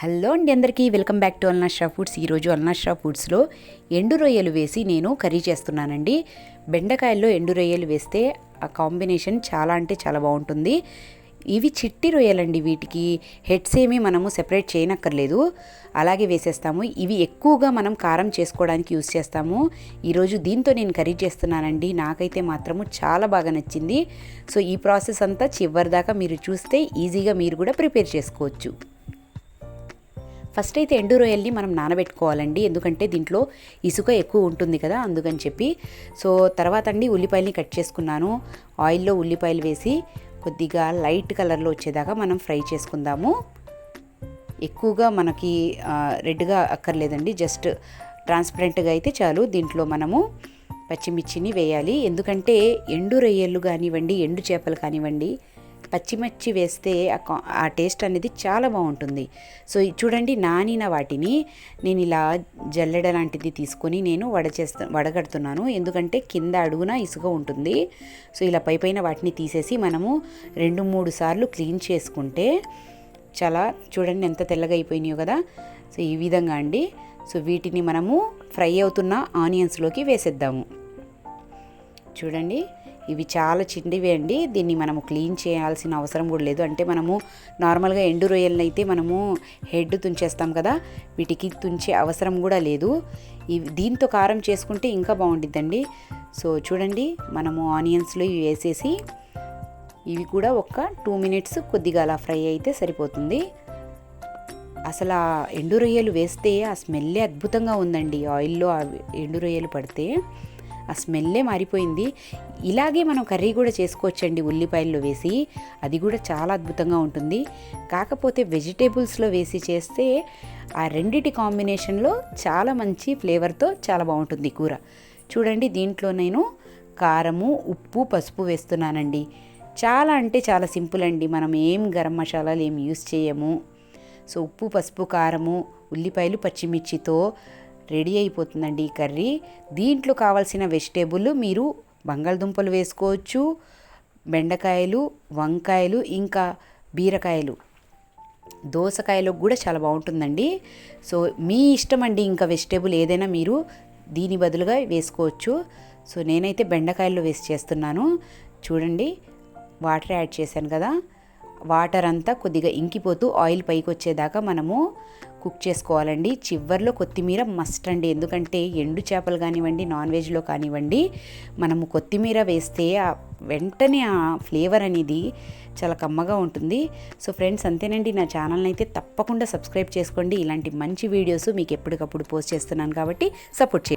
Hello అండి అందరికీ welcome back to Alnasha foods. ఈరోజు అల్నాషా ఫుడ్స్లో ఎండు రొయ్యలు వేసి నేను కర్రీ చేస్తున్నానండి. బెండకాయల్లో ఎండు రొయ్యలు వేస్తే ఆ కాంబినేషన్ చాలా అంటే చాలా బాగుంటుంది. ఇవి చిట్టి రొయ్యలండి వీటికి. హెడ్స్ ఏమీ మనము సెపరేట్ చేయనక్కర్లేదు. అలాగే వేసేస్తాము. ఇవి ఎక్కువగా మనం కారం చేసుకోవడానికి యూస్ చేస్తాము. ఈరోజు దీంతో నేను కర్రీ చేస్తున్నానండి. నాకైతే మాత్రము చాలా బాగా నచ్చింది. సో ఈ ప్రాసెస్ అంతా చివరి దాకా మీరు చూస్తే ఈజీగా మీరు కూడా ప్రిపేర్ చేసుకోవచ్చు. ఫస్ట్ అయితే ఎండు రొయ్యల్ని మనం నానబెట్టుకోవాలండి. ఎందుకంటే దీంట్లో ఇసుక ఎక్కువ ఉంటుంది కదా అందుకని చెప్పి. సో తర్వాత అండి ఉల్లిపాయల్ని కట్ చేసుకున్నాను. ఆయిల్లో ఉల్లిపాయలు వేసి కొద్దిగా లైట్ కలర్లో వచ్చేదాకా మనం ఫ్రై చేసుకుందాము. ఎక్కువగా మనకి రెడ్గా అక్కర్లేదండి. జస్ట్ ట్రాన్స్పరెంట్గా అయితే చాలు. దీంట్లో మనము పచ్చిమిర్చిని వేయాలి. ఎందుకంటే ఎండు రొయ్యలు కానివ్వండి ఎండు చేపలు కానివ్వండి పచ్చిమిర్చి వేస్తే ఆ టేస్ట్ అనేది చాలా బాగుంటుంది. సో చూడండి నానిన వాటిని నేను ఇలా జల్లెడ లాంటిది తీసుకొని నేను వడ చేస్తా వడగడుతున్నాను. ఎందుకంటే కింద అడుగున ఇసుక ఉంటుంది. సో ఇలా పై పైన వాటిని తీసేసి మనము రెండు మూడు సార్లు క్లీన్ చేసుకుంటే చాలా చూడండి ఎంత తెల్లగా అయిపోయినాయో కదా. సో ఈ విధంగా అండి. సో వీటిని మనము ఫ్రై అవుతున్న ఆనియన్స్లోకి వేసేద్దాము. చూడండి ఇవి చాలా చిండివి అండి. దీన్ని మనము క్లీన్ చేయాల్సిన అవసరం కూడా లేదు. అంటే మనము నార్మల్గా ఎండు రొయ్యలను అయితే మనము హెడ్ తుంచేస్తాం కదా వీటికి తుంచే అవసరం కూడా లేదు. ఇవి దీంతో కారం చేసుకుంటే ఇంకా బాగుంటుందండి సో చూడండి మనము ఆనియన్స్లో ఇవి వేసేసి ఇవి కూడా ఒక టూ మినిట్స్ కొద్దిగా అలా ఫ్రై అయితే సరిపోతుంది. అసలు ఆ ఎండు రొయ్యలు వేస్తే ఆ స్మెల్లే అద్భుతంగా ఉందండి. ఆయిల్లో ఆ ఎండు రొయ్యలు పడితే ఆ స్మెల్లే మారిపోయింది. ఇలాగే మనం కర్రీ కూడా చేసుకోవచ్చండి ఉల్లిపాయల్లో వేసి. అది కూడా చాలా అద్భుతంగా ఉంటుంది. కాకపోతే వెజిటేబుల్స్లో వేసి చేస్తే ఆ రెండిటి కాంబినేషన్లో చాలా మంచి ఫ్లేవర్తో చాలా బాగుంటుంది కూర. చూడండి దీంట్లో నేను కారము ఉప్పు పసుపు వేస్తున్నానండి. చాలా అంటే చాలా సింపుల్ అండి. మనం ఏం గరం మసాలాలు ఏం యూస్ చేయము. సో ఉప్పు పసుపు కారము ఉల్లిపాయలు పచ్చిమిర్చితో రెడీ అయిపోతుందండి ఈ కర్రీ. దీంట్లో కావాల్సిన వెజిటేబుల్ మీరు బంగాళదుంపలు వేసుకోవచ్చు బెండకాయలు వంకాయలు ఇంకా బీరకాయలు. దోసకాయలు కూడా చాలా బాగుంటుందండి. సో మీ ఇష్టం అండి ఇంకా వెజిటేబుల్ ఏదైనా మీరు దీని బదులుగా వేసుకోవచ్చు. సో నేనైతే బెండకాయలు వేసి చేస్తున్నాను. చూడండి వాటర్ యాడ్ చేశాను కదా. వాటర్ అంతా కొద్దిగా ఇంకిపోతూ ఆయిల్ పైకి వచ్చేదాకా మనము కుక్ చేసుకోవాలండి. చివర్లో కొత్తిమీర మస్ట్ అండి. ఎందుకంటే ఎండు చేపలు కానివ్వండి నాన్ వెజ్లో కానివ్వండి మనము కొత్తిమీర వేస్తే వెంటనే ఆ ఫ్లేవర్ అనేది చాలా కమ్మగా ఉంటుంది. సో ఫ్రెండ్స్ అంతేనండి. నా ఛానల్ని అయితే తప్పకుండా సబ్స్క్రైబ్ చేసుకోండి. ఇలాంటి మంచి వీడియోస్ మీకు ఎప్పటికప్పుడు పోస్ట్ చేస్తున్నాను కాబట్టి సపోర్ట్ చేయండి.